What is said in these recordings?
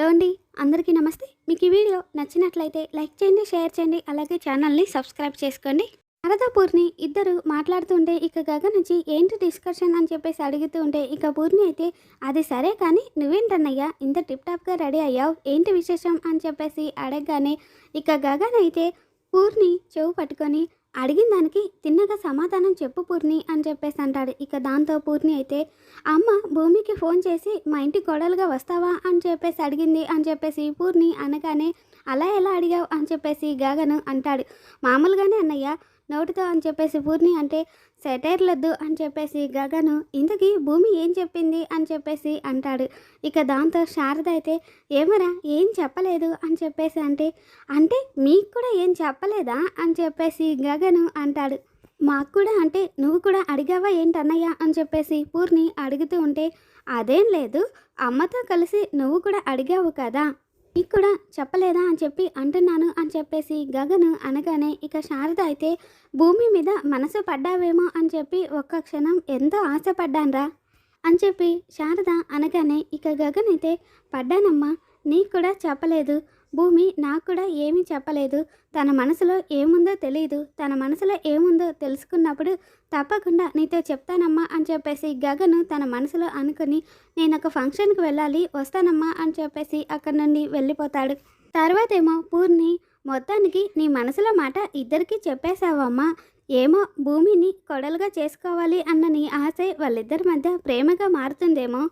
Hello అండి అందరికీ నమస్తే. మీకు ఈ వీడియో నచ్చినట్లయితే లైక్ చేయండి షేర్ చేయండి అలాగే ఛానల్ని సబ్స్క్రైబ్ చేసుకోండి. శారదా పూర్ణి ఇద్దరు మాట్లాడుతుంటే ఇక గగ నుంచి ఏంటి డిస్కషన్ అని చెప్పేసి అడుగుతూ ఉంటే ఇక పూర్ణి అయితే అది సరే కానీ నువ్వేంటన్నయ్యా ఇంత టిప్ టాప్గా రెడీ అయ్యావు? ఏంటి విశేషం? అని చెప్పేసి అడగగానే ఇక గగన్ అయితే పూర్ణి చెవు పట్టుకొని అడిగిన దానికి తిన్నగా సమాధానం చెప్పు పూర్ణి అని చెప్పేసి అంటాడు. ఇక దాంతో పూర్ణి అయితే అమ్మ భూమికి ఫోన్ చేసి మా ఇంటి గొడవలుగా వస్తావా అని చెప్పేసి అడిగింది అని చెప్పేసి పూర్ణి అనగానే అలా ఎలా అడిగావు అని చెప్పేసి గగను అంటాడు. మామూలుగానే అన్నయ్య నోటితో అని చెప్పేసి పూర్ణి అంటే సెటైర్లొద్దు అని చెప్పేసి గగను ఇంతకీ భూమి ఏం చెప్పింది? అని చెప్పేసి అంటాడు. ఇక దాంతో శారద అయితే ఏమరా ఏం చెప్పలేదు? అని చెప్పేసి అంటే అంటే మీకు కూడా ఏం చెప్పలేదా? అని చెప్పేసి గగను అంటాడు. మాకు కూడా అంటే నువ్వు కూడా అడిగావా ఏంటన్నయ్య? అని చెప్పేసి పూర్ణి అడుగుతూ ఉంటే అదేం లేదు. అమ్మతో కలిసి నువ్వు కూడా అడిగావు కదా? నీకు కూడా చెప్పలేదా అని చెప్పి అంటున్నాను అని చెప్పేసి గగను అనగానే ఇక శారద అయితే భూమి మీద మనసు పడ్డావేమో అని చెప్పి ఒక్క క్షణం ఎంతో ఆశపడ్డానరా అని చెప్పి శారద అనగానే ఇక గగన్ అయితే పడ్డానమ్మా నీకు కూడా చెప్పలేదు. భూమి నాకు కూడా ఏమీ చెప్పలేదు. తన మనసులో ఏముందో తెలియదు తన మనసులో ఏముందో తెలుసుకున్నప్పుడు తప్పకుండా నీతో చెప్తానమ్మా అని చెప్పేసి గగను తన మనసులో అనుకుని నేను ఒక ఫంక్షన్కి వెళ్ళాలి వస్తానమ్మా అని చెప్పేసి అక్కడి నుండి వెళ్ళిపోతాడు. తర్వాతేమో పూర్ణి మొత్తానికి నీ మనసులో మాట ఇద్దరికీ చెప్పేశావమ్మా. ఏమో భూమిని కొడలుగా చేసుకోవాలి అన్న నీ ఆశ వాళ్ళిద్దరి మధ్య ప్రేమగా మారుతుందేమో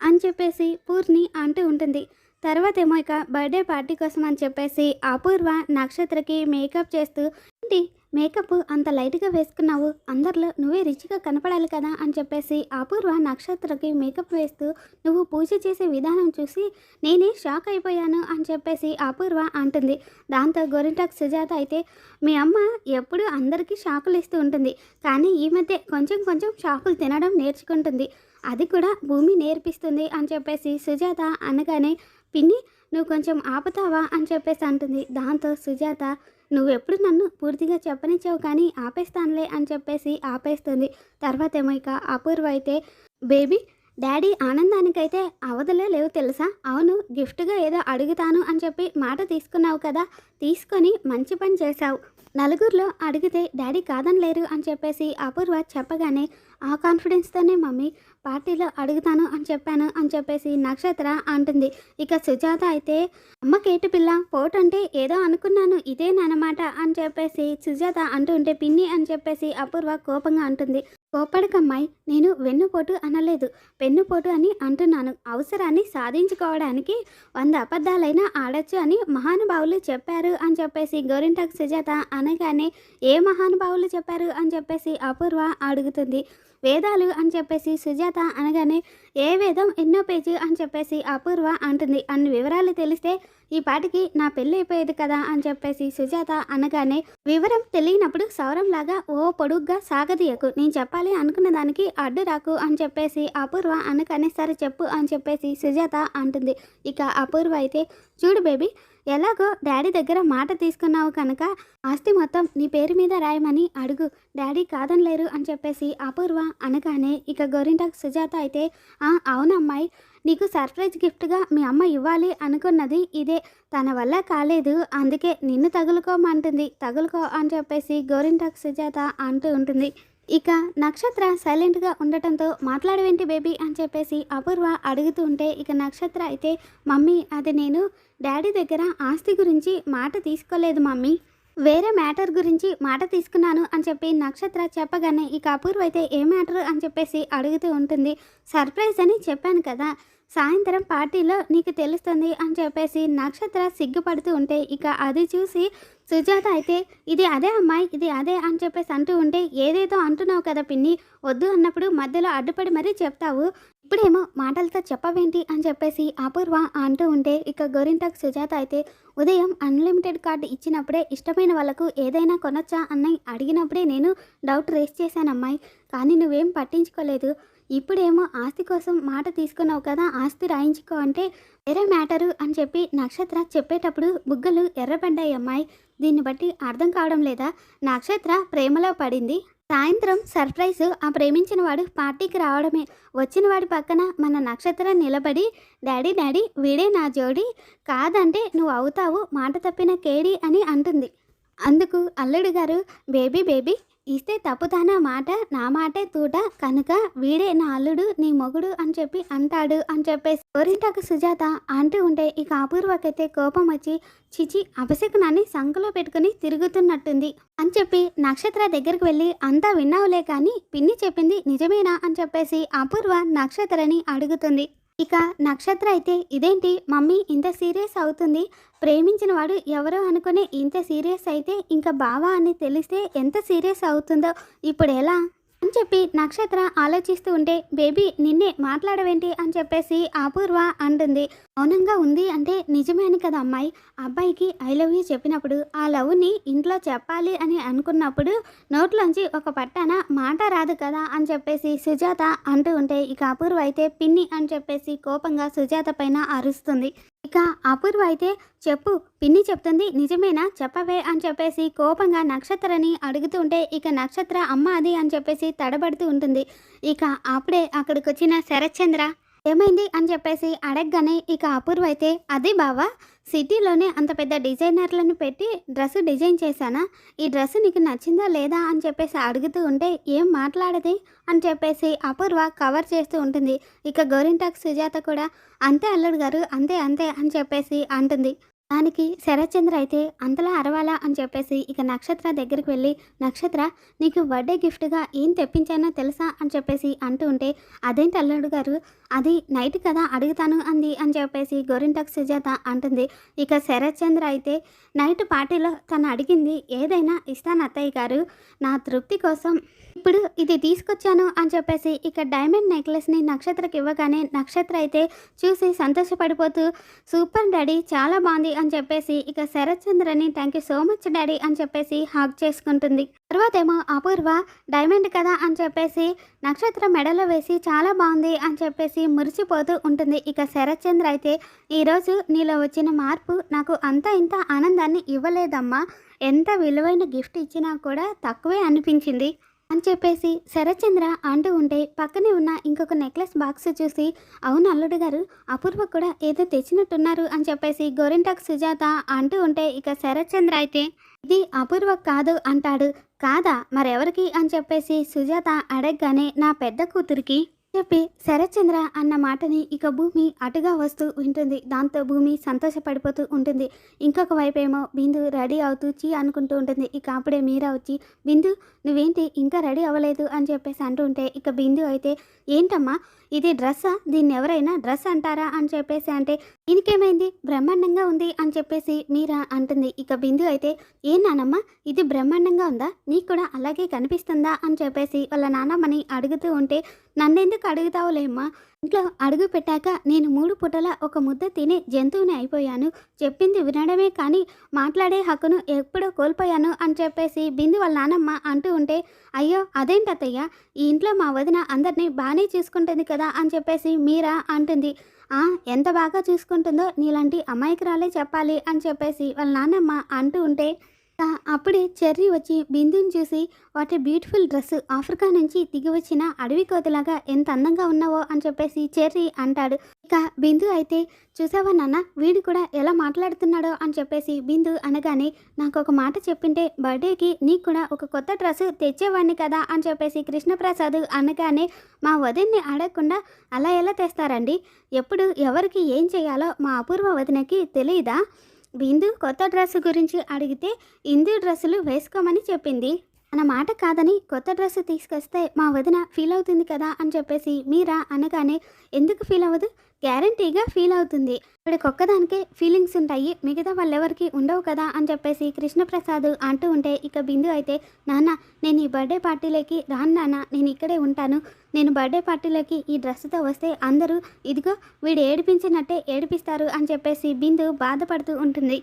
అని చెప్పేసి పూర్ణి అంటూ ఉంటుంది. తర్వాత ఏమో ఇక బర్త్డే పార్టీ కోసం అని చెప్పేసి అపూర్వ నక్షత్రకి మేకప్ చేస్తూ ఏంటి మేకప్ అంత లైట్గా వేసుకున్నావు? అందరిలో నువ్వే రిచ్గా కనపడాలి కదా? అని చెప్పేసి అపూర్వ నక్షత్రకి మేకప్ వేస్తూ నువ్వు పూజ చేసే విధానం చూసి నేనే షాక్ అయిపోయాను అని చెప్పేసి అపూర్వ అంటుంది. దాంతో గోరింటాక్ సుజాత అయితే మీ అమ్మ ఎప్పుడూ అందరికీ షాకులు ఇస్తూ ఉంటుంది. కానీ ఈ మధ్య కొంచెం కొంచెం షాకులు తినడం నేర్చుకుంటుంది. అది కూడా భూమి నేర్పిస్తుంది అని చెప్పేసి సుజాత అనగానే పిన్ని నువ్వు కొంచెం ఆపుతావా? అని చెప్పేసి అంటుంది. దాంతో సుజాత నువ్వెప్పుడు నన్ను పూర్తిగా చెప్పనిచ్చావు కానీ ఆపేస్తానులే అని చెప్పేసి ఆపేస్తుంది. తర్వాత ఏమో ఇక అపూర్వ అయితే బేబీ డాడీ ఆనందానికైతే అవధలే లేవు తెలుసా? అవును గిఫ్ట్గా ఏదో అడుగుతాను అని చెప్పి మాట తీసుకున్నావు కదా తీసుకొని మంచి పని చేశావు. నలుగురిలో అడిగితే డాడీ కాదని లేరు అని చెప్పేసి అపూర్వ చెప్పగానే ఆ కాన్ఫిడెన్స్తోనే మమ్మీ పార్టీలో అడుగుతాను అని చెప్పాను అని చెప్పేసి నక్షత్ర అంటుంది. ఇక సుజాత అయితే అమ్మకేటి పిల్ల పోటంటే ఏదో అనుకున్నాను ఇదేనమాట అని చెప్పేసి సుజాత అంటుంటే పిన్ని అని చెప్పేసి అపూర్వ కోపంగా అంటుంది. కోపడకమ్మాయి నేను వెన్నుపోటు అనలేదు. పెన్నుపోటు అని అంటున్నాను. అవసరాన్ని సాధించుకోవడానికి వంద అబద్ధాలైనా ఆడొచ్చు అని మహానుభావులు చెప్పారు అని చెప్పేసి గోరింటాకు సుజాత అనగానే ఏ మహానుభావులు చెప్పారు అని చెప్పేసి అపూర్వ అడుగుతుంది. వేదాలు అని చెప్పేసి సుజాత అనగానే ఏ వేదం ఎన్నో పేజీ అని చెప్పేసి అపూర్వ అంటుంది. అన్ని వివరాలు తెలిస్తే ఈ పాటికి నా పెళ్ళి అయిపోయేది కదా అని చెప్పేసి సుజాత అనగానే వివరం తెలియనప్పుడు సౌరంలాగా ఓ పొడుగ్గా సాగదీయకు. నేను చెప్పాలి అనుకున్న దానికి అడ్డు రాకు అని చెప్పేసి అపూర్వ అనగానే సరే చెప్పు అని చెప్పేసి సుజాత అంటుంది. ఇక అపూర్వ అయితే చూడు బేబీ ఎలాగో డాడీ దగ్గర మాట తీసుకున్నావు కనుక ఆస్తి మొత్తం నీ పేరు మీద రాయమని అడుగు. డాడీ కాదనలేరు అని చెప్పేసి అపూర్వ అనగానే ఇక గోరింటాకు సుజాత అయితే "ఆ, అవునమ్మాయి నీకు సర్ప్రైజ్ గిఫ్ట్గా మీ అమ్మ ఇవ్వాలి అనుకున్నది ఇదే. తన వల్ల కాలేదు అందుకే నిన్ను తగులుకోమంటుంది. తగులుకో అని చెప్పేసి గోరింటాకు సుజాత అంటూ ఉంటుంది. ఇక నక్షత్ర సైలెంట్గా ఉండటంతో మాట్లాడవేంటి బేబీ అని చెప్పేసి అపూర్వ అడుగుతూ ఉంటే ఇక నక్షత్ర అయితే మమ్మీ అది నేను డాడీ దగ్గర ఆస్తి గురించి మాట తీసుకోలేదు మమ్మీ. వేరే మ్యాటర్ గురించి మాట తీసుకున్నాను అని చెప్పి నక్షత్ర చెప్పగానే ఇక అపూర్వ అయితే ఏ మ్యాటర్? అని చెప్పేసి అడుగుతూ ఉంటుంది. సర్ప్రైజ్ అని చెప్పాను కదా. సాయంత్రం పార్టీలో నీకు తెలుస్తుంది అని చెప్పేసి నక్షత్ర సిగ్గుపడుతూ ఉంటే ఇక అది చూసి సుజాత అయితే ఇది అదే అమ్మాయి ఇది అదే అని చెప్పేసి అంటూ ఉంటే ఏదేదో అంటున్నావు కదా పిన్ని వద్దు అన్నప్పుడు మధ్యలో అడ్డుపడి మరీ చెప్తావు. ఇప్పుడేమో మాటలతో చెప్పవేంటి అని చెప్పేసి అపూర్వ అంటూ ఉంటే ఇక గోరింటాకు సుజాత అయితే ఉదయం అన్లిమిటెడ్ కార్డు ఇచ్చినప్పుడే ఇష్టమైన వాళ్ళకు ఏదైనా కొనొచ్చా అని అడిగినప్పుడే నేను డౌట్ రేస్ చేశాను అమ్మాయి. కానీ నువ్వేం పట్టించుకోలేదు. ఇప్పుడేమో ఆస్తి కోసం మాట తీసుకున్నావు కదా ఆస్తి రాయించుకో అంటే వేరే మ్యాటరు అని చెప్పి నక్షత్ర చెప్పేటప్పుడు బుగ్గలు ఎర్రబడ్డాయి అమ్మాయి. దీన్ని బట్టి అర్థం కావడం లేదా? నక్షత్ర ప్రేమలో పడింది. సాయంత్రం సర్ప్రైజ్ ఆ ప్రేమించిన వాడు పార్టీకి రావడమే. వచ్చిన వాడి పక్కన మన నక్షత్రం నిలబడి డాడీ డాడీ వీడే నా జోడి. కాదంటే నువ్వు అవుతావు మాట తప్పిన కేడి అని అంటుంది. అందుకు అల్లుడు గారు బేబీ బేబీ ఇస్తే తప్పుతానా మాట నా మాటే తూట కనుక వీడే నా అల్లుడు నీ మొగుడు అని చెప్పి అంటాడు అని చెప్పేసి గోరింటాకు సుజాత అంటూ ఉంటే ఇక అపూర్వకైతే కోపం వచ్చి చిచి అపశకునాన్ని సంకలో పెట్టుకుని తిరుగుతున్నట్టుంది అని చెప్పి నక్షత్ర దగ్గరికి వెళ్ళి అంతా విన్నావులే కానీ పిన్ని చెప్పింది నిజమేనా అని చెప్పేసి అపూర్వ నక్షత్రని అడుగుతుంది. ఇక నక్షత్ర అయితే ఇదేంటి? మమ్మీ ఇంత సీరియస్ అవుతుంది. ప్రేమించిన వాడు ఎవరో అనుకుని ఇంత సీరియస్ అయితే ఇంకా బావా అని తెలిస్తే ఎంత సీరియస్ అవుతుందో? ఇప్పుడు ఎలా? అని చెప్పి నక్షత్ర ఆలోచిస్తూ ఉంటే బేబీ నిన్నే మాట్లాడవేంటి? అని చెప్పేసి అపూర్వ అంటుంది. మౌనంగా ఉంది అంటే నిజమేని కదా అమ్మాయి. అబ్బాయికి ఐ లవ్ యూ చెప్పినప్పుడు ఆ లవ్ని ఇంట్లో చెప్పాలి అని అనుకున్నప్పుడు నోట్లోంచి ఒక పట్టాన మాట రాదు కదా అని చెప్పేసి సుజాత అంటూ ఉంటే ఇక అపూర్వ అయితే పిన్ని అని చెప్పేసి కోపంగా సుజాత పైన అరుస్తుంది. ఇక అపూర్వ అయితే చెప్పు పిన్ని చెప్తుంది నిజమేనా? చెప్పవే అని చెప్పేసి కోపంగా నక్షత్రని అడుగుతూ ఉంటే ఇక నక్షత్ర అమ్మ అది అని చెప్పేసి తడబడుతూ ఉంటుంది. ఇక అప్పుడే అక్కడికి వచ్చిన శరత్చంద్ర ఏమైంది అని చెప్పేసి అడగగానే ఇక అపూర్వ అయితే అదే బావా సిటీలోనే అంత పెద్ద డిజైనర్లను పెట్టి డ్రెస్ డిజైన్ చేశానా? ఈ డ్రెస్ నీకు నచ్చిందా లేదా? అని చెప్పేసి అడుగుతూ ఉంటే ఏం మాట్లాడది? అని చెప్పేసి అపూర్వ కవర్ చేస్తూ ఉంటుంది. ఇక గోరింటాక్ సుజాత కూడా అంతే అల్లుడు గారు అంతే అంతే అని చెప్పేసి అంటుంది. దానికి శరత్చంద్ర అయితే అంతలా అరవాలా అని చెప్పేసి ఇక నక్షత్ర దగ్గరికి వెళ్ళి నక్షత్ర నీకు బర్త్డే గిఫ్ట్గా ఏం తెప్పించానో తెలుసా? అని చెప్పేసి అంటూ ఉంటే అదేంటి అల్లుడు గారు? అది నైట్ కదా అడుగుతాను అంది అని చెప్పేసి గోరింటక్ సుజాత అంటుంది. ఇక శరత్చంద్ర అయితే నైట్ పార్టీలో తను అడిగింది ఏదైనా ఇస్తాను అత్తయ్య గారు. నా తృప్తి కోసం ఇప్పుడు ఇది తీసుకొచ్చాను అని చెప్పేసి ఇక డైమండ్ నెక్లెస్ని నక్షత్రకి ఇవ్వగానే నక్షత్ర అయితే చూసి సంతోషపడిపోతూ సూపర్ డాడీ చాలా బాగుంది అని చెప్పేసి ఇక Sarath చంద్రని thank you so much daddy అని చెప్పేసి హాక్ చేసుకుంటుంది. తర్వాత ఏమో అపూర్వ డైమండ్ కదా అని చెప్పేసి నక్షత్ర మెడలో వేసి చాలా బాగుంది అని చెప్పేసి మురిసిపోతూ ఉంటుంది. ఇక శరత్చంద్ర అయితే ఈరోజు నీలో వచ్చిన మార్పు నాకు అంత ఇంత ఆనందాన్ని ఇవ్వలేదమ్మా. ఎంత విలువైన గిఫ్ట్ ఇచ్చినా కూడా తక్కువే అనిపించింది. అని చెప్పేసి శరత్చంద్ర అంటూ ఉంటే పక్కనే ఉన్న ఇంకొక నెక్లెస్ బాక్స్ చూసి అవును అల్లుడు గారు అపూర్వ కూడా ఏదో తెచ్చినట్టున్నారు అని చెప్పేసి గోరింటాక్ సుజాత అంటూ ఉంటే ఇక శరత్చంద్ర అయితే ఇది అపూర్వ కాదు అంటాడు. కాదా మరెవరికి? అని చెప్పేసి సుజాత అడగగానే నా పెద్ద కూతురికి చెప్పి శరత్చంద్ర అన్న మాటని ఇక భూమి అటుగా వస్తూ వింటుంది దాంతో భూమి సంతోషపడిపోతూ ఉంటుంది. ఇంకొక వైపు ఏమో బిందు రెడీ అవుతూ చీ అనుకుంటూ ఉంటుంది. ఇక అప్పుడే మీరా వచ్చి బిందు నువ్వేంటి ఇంకా రెడీ అవ్వలేదు? అని చెప్పేసి అంటూ ఉంటే ఇక బిందు అయితే ఏంటమ్మా ఇది డ్రెస్సా? దీన్ని ఎవరైనా డ్రెస్ అంటారా? అని చెప్పేసి అంటే దీనికేమైంది? బ్రహ్మాండంగా ఉంది అని చెప్పేసి మీరా అంటుంది. ఇక బిందు అయితే ఏం నానమ్మ ఇది బ్రహ్మాండంగా ఉందా? నీకు కూడా అలాగే కనిపిస్తుందా? అని చెప్పేసి వాళ్ళ నానమ్మని అడుగుతూ ఉంటే నన్నెందుకు అడుగుతావులేమ్మా? ఇంట్లో అడుగు పెట్టాక నేను మూడు పూటల ఒక ముద్ద తిని జంతువుని అయిపోయాను. చెప్పింది వినడమే కానీ మాట్లాడే హక్కును ఎప్పుడో కోల్పోయాను అని చెప్పేసి బిందు వాళ్ళ నానమ్మ అంటూ ఉంటే అయ్యో అదేంటత్తయ్య? ఈ ఇంట్లో మా వదిన అందరినీ బాగానే చూసుకుంటుంది కదా అని చెప్పేసి మీరా? అంటుంది. "ఆ, ఎంత బాగా చూసుకుంటుందో నీలాంటి అమాయకురాలే చెప్పాలి అని చెప్పేసి వాళ్ళ నానమ్మ అంటూ ఉంటే అప్పుడే చెర్రీ వచ్చి బిందుని చూసి వాటి బ్యూటిఫుల్ డ్రెస్ ఆఫ్రికా నుంచి దిగి వచ్చిన అడవి కోతిలాగా ఎంత అందంగా ఉన్నావో అని చెప్పేసి చెర్రీ అంటాడు. ఇక బిందు అయితే చూసావా నాన్న వీడు కూడా ఎలా మాట్లాడుతున్నాడో అని చెప్పేసి బిందు అనగానే నాకు ఒక మాట చెప్పింటే బర్త్డేకి నీకు కూడా ఒక కొత్త డ్రెస్ తెచ్చేవాడిని కదా అని చెప్పేసి కృష్ణప్రసాద్ అనగానే మా వదిన్ని అడగకుండా అలా ఎలా తెస్తారండి? ఎప్పుడు ఎవరికి ఏం చేయాలో మా అపూర్వ వదినకి తెలియదా బిందు కొత్త డ్రెస్ గురించి అడిగితే ఇందు డ్రెస్సులు వేసుకోమని చెప్పింది. మన మాట కాదని కొత్త డ్రెస్ తీసుకొస్తే మా వదిన ఫీల్ అవుతుంది కదా అని చెప్పేసి మీరా అనగానే ఎందుకు ఫీల్ అవ్వదు? గ్యారంటీగా ఫీల్ అవుతుంది. ఇక్కడికి ఒక్కదానికే ఫీలింగ్స్ ఉంటాయి. మిగతా వాళ్ళెవరికి ఉండవు కదా అని చెప్పేసి కృష్ణప్రసాద్ అంటూ ఉంటే ఇక బిందు అయితే నాన్న నేను ఈ బర్త్డే పార్టీలోకి రాను నాన్న నేను ఇక్కడే ఉంటాను. నేను బర్త్డే పార్టీలోకి ఈ డ్రెస్తో వస్తే అందరూ ఇదిగో వీడు ఏడిపించినట్టే ఏడిపిస్తారు అని చెప్పేసి బిందు బాధపడుతూ ఉంటుంది.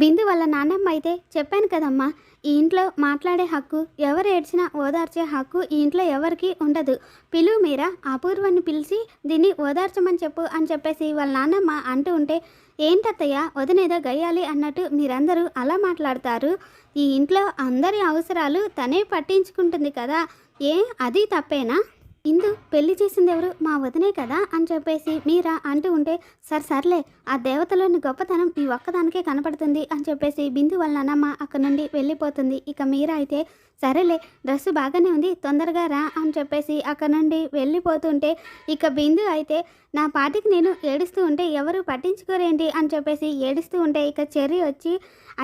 బిందు వాళ్ళ నాన్నమ్మ అయితే చెప్పాను కదమ్మా ఈ ఇంట్లో మాట్లాడే హక్కు ఎవరు ఏడ్చినా ఓదార్చే హక్కు ఈ ఇంట్లో ఎవరికి ఉండదు. పిలువు మీరా అపూర్వాన్ని పిలిచి దీన్ని ఓదార్చమని చెప్పు అని చెప్పేసి వాళ్ళ నాన్నమ్మ అంటూ ఉంటే ఏంటత్తయ్య వదినేదో గయ్యాలి అన్నట్టు మీరందరూ అలా మాట్లాడతారు. ఈ ఇంట్లో అందరి అవసరాలు తనే పట్టించుకుంటుంది కదా ఏ అది తప్పేనా? ఇందు పెళ్ళి చేసింది ఎవరు? మా వదినే కదా అని చెప్పేసి మీరా అంటూ ఉంటే సరే సర్లే ఆ దేవతలోని గొప్పతనం ఈ ఒక్కదానికే కనపడుతుంది అని చెప్పేసి బిందు వాళ్ళ నాన్నమ్మ అక్కడ నుండి వెళ్ళిపోతుంది. ఇక మీరా అయితే సరేలే డ్రెస్సు బాగానే ఉంది తొందరగా రా అని చెప్పేసి అక్కడ నుండి వెళ్ళిపోతుంటే ఇక బిందు అయితే నా పాటికి నేను ఏడుస్తూ ఉంటే ఎవరు పట్టించుకోరేంటి? అని చెప్పేసి ఏడుస్తూ ఉంటే ఇక చెర్రీ వచ్చి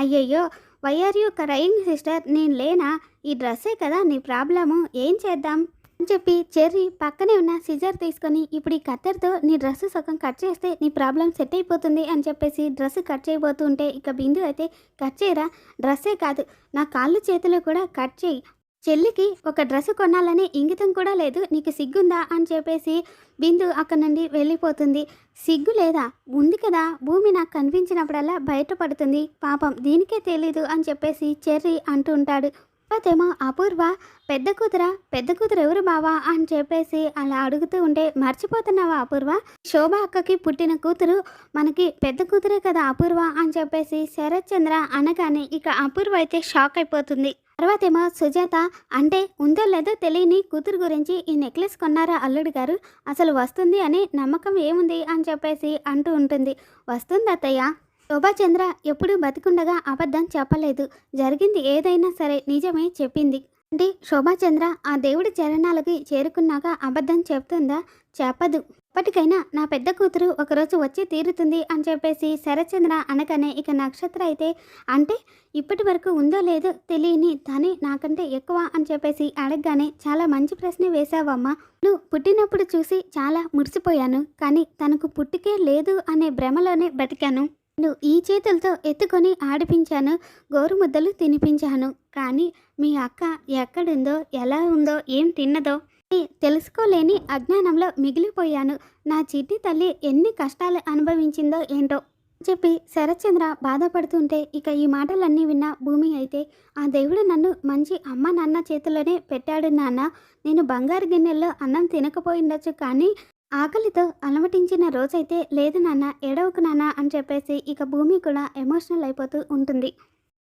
అయ్యయ్యో why are you crying sister? నేను లేనా? ఈ డ్రెస్సే కదా నీ ప్రాబ్లము ఏం చేద్దాం? అని చెప్పి చెర్రీ పక్కనే ఉన్న సిజర్ తీసుకొని ఇప్పుడు ఈ కత్తెరతో నీ డ్రెస్ సగం కట్ చేస్తే నీ ప్రాబ్లం సెట్ అయిపోతుంది అని చెప్పేసి డ్రెస్ కట్ చేయబోతూ ఉంటే ఇక బిందు అయితే కట్ చేయరా? డ్రెస్సే కాదు. నా కాళ్ళు చేతులు కూడా కట్ చేయి. చెల్లికి ఒక డ్రెస్ కొనాలని ఇంగితం కూడా లేదు. నీకు సిగ్గుందా? అని చెప్పేసి బిందు అక్కడి నుండి వెళ్ళిపోతుంది. సిగ్గు లేదా? ఉంది కదా. భూమి నాకు కనిపించినప్పుడల్లా బయటపడుతుంది. పాపం దీనికే తెలీదు అని చెప్పేసి చెర్రీ అంటూ ఉంటాడు. అదేమో అపూర్వ పెద్ద కూతుర పెద్ద కూతురు ఎవరు బావా? అని చెప్పేసి అలా అడుగుతూ ఉంటే మర్చిపోతున్నావా అపూర్వ? శోభ అక్కకి పుట్టిన కూతురు మనకి పెద్ద కూతురే కదా అపూర్వ? అని చెప్పేసి శరత్ చంద్ర అనగానే ఇక అపూర్వ అయితే షాక్ అయిపోతుంది. తర్వాతేమో సుజాత అంటే ఉందో లేదో తెలియని కూతురు గురించి ఈ నెక్లెస్ కొన్నారా అల్లుడు గారు? అసలు వస్తుంది అని నమ్మకం ఏముంది? అని చెప్పేసి అంటూ ఉంటుంది. వస్తుంది అత్తయ్య శోభాచంద్ర ఎప్పుడు బతికుండగా అబద్ధం చెప్పలేదు. జరిగింది ఏదైనా సరే నిజమే చెప్పింది. అంటే శోభాచంద్ర ఆ దేవుడి చరణాలకి చేరుకున్నాక అబద్ధం చెప్తుందా? చెప్పదు. ఇప్పటికైనా నా పెద్ద కూతురు ఒకరోజు వచ్చి తీరుతుంది అని చెప్పేసి శరచంద్ర అనగానే ఇక నక్షత్ర అయితే అంటే ఇప్పటి వరకు ఉందో లేదో తెలియని తనే నాకంటే ఎక్కువ అని చెప్పేసి అడగగానే చాలా మంచి ప్రశ్న వేశావమ్మా. నువ్వు పుట్టినప్పుడు చూసి చాలా మురిసిపోయాను. కానీ తనకు పుట్టికే లేదు అనే భ్రమలోనే బతికాను. నేను ఈ చేతులతో ఎత్తుకొని ఆడిపించాను గోరుముద్దలు తినిపించాను. కానీ మీ అక్క ఎక్కడుందో ఎలా ఉందో ఏం తిన్నదో అని తెలుసుకోలేని అజ్ఞానంలో మిగిలిపోయాను. నా చిట్టి తల్లి ఎన్ని కష్టాలు అనుభవించిందో ఏంటో చెప్పి శరత్చంద్ర బాధపడుతుంటే ఇక ఈ మాటలన్నీ విన్న భూమి అయితే ఆ దేవుడు నన్ను మంచి అమ్మ నాన్న చేతిలోనే పెట్టాడు నాన్న. నేను బంగారు గిన్నెల్లో అన్నం తినకపోయిండొచ్చు కానీ ఆకలితో అలమటించిన రోజైతే లేదు నాన్న ఏడవకు నాన్న అని చెప్పేసి ఇక భూమి కూడా ఎమోషనల్ అయిపోతూ ఉంటుంది.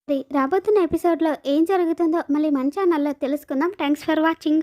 మరి రాబోతున్న ఎపిసోడ్లో ఏం జరుగుతుందో మళ్ళీ మంచి ఛానల్లో తెలుసుకుందాం. Thanks for watching.